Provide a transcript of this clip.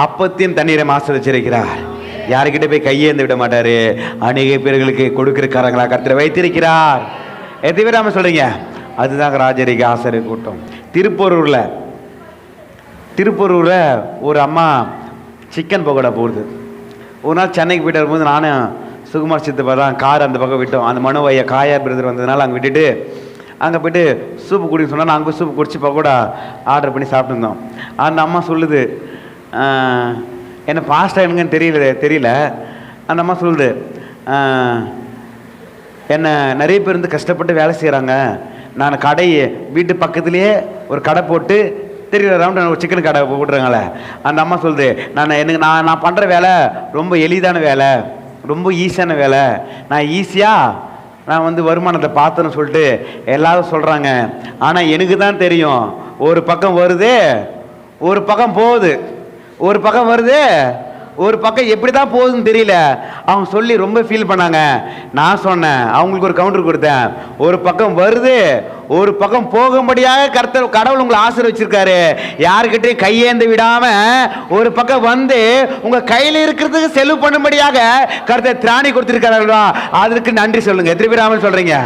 அப்பத்தையும் தண்ணீரை ஆசிரிச்சிருக்கிறார் யாருக்கிட்ட போய் கையேந்து விட மாட்டாரு? அநேக பேர்களுக்கு கொடுக்கிற காரங்களா கருத்துல வைத்திருக்கிறார். எத்தனை பேர் நாம சொல்றீங்க? அதுதாங்க ராஜரிக ஆசிரியர் கூட்டம். திருப்பரூரில் திருப்பரூரில் ஒரு அம்மா சிக்கன் பகோடா போடுது ஒரு நாள் சென்னைக்கு போயிட்டு வரும்போது நானும் சுகுமார் சித்தப்பா தான் கார் அந்த பக்கம் விட்டோம். அந்த மனு ஐயா காயார் பிரதர் வந்ததுனால அங்கே விட்டுட்டு அங்கே போயிட்டு சூப்பு குடிக்க சொன்னால் நாங்கள் போய் சூப்பு குடிச்சு பக்கோடா ஆர்டர் பண்ணி சாப்பிட்டுருந்தோம். அந்த அம்மா சொல்லுது என்ன ஃபாஸ்ட்டாக எனக்குன்னு தெரியல தெரியல. அந்த அம்மா சொல்லுது என்னை என்ன நிறைய பேர் வந்து கஷ்டப்பட்டு வேலை செய்கிறாங்க நான் கடை வீட்டு பக்கத்துலேயே ஒரு கடை போட்டு தெரியல ரவுண்ட் ஒரு சிக்கன் கடை போட்டுறாங்களே அந்த அம்மா சொல்லுது நான் எனக்கு நான் நான் பண்ணுற வேலை ரொம்ப எளிதான வேலை ரொம்ப ஈஸியான வேலை. நான் ஈஸியாக நான் வந்து வருமானத்தை பார்த்தேன்னு சொல்லிட்டு எல்லாரும் சொல்கிறாங்க ஆனால் எனக்கு தான் தெரியும் ஒரு பக்கம் வருது ஒரு பக்கம் போகுது. ஒரு பக்கம் வருது ஒரு பக்கம் எப்படி தான் போகுதுன்னு தெரியல. அவங்க சொல்லி ரொம்ப ஃபீல் பண்ணாங்க. நான் சொன்னேன் அவங்களுக்கு ஒரு கவுண்டர் கொடுத்தேன். ஒரு பக்கம் வருது ஒரு பக்கம் போகும்படியாக கர்த்தர் கடவுள் உங்களை ஆசீர்வச்சிருக்காரு. யாருக்கிட்டையும் கையேந்து விடாம ஒரு பக்கம் வந்து உங்க கையில் இருக்கிறதுக்கு செலவு பண்ணும்படியாக கர்த்தர் திராணி கொடுத்துருக்காரா அதற்கு நன்றி சொல்லுங்க. எத்தனை பேர் சொல்றீங்க?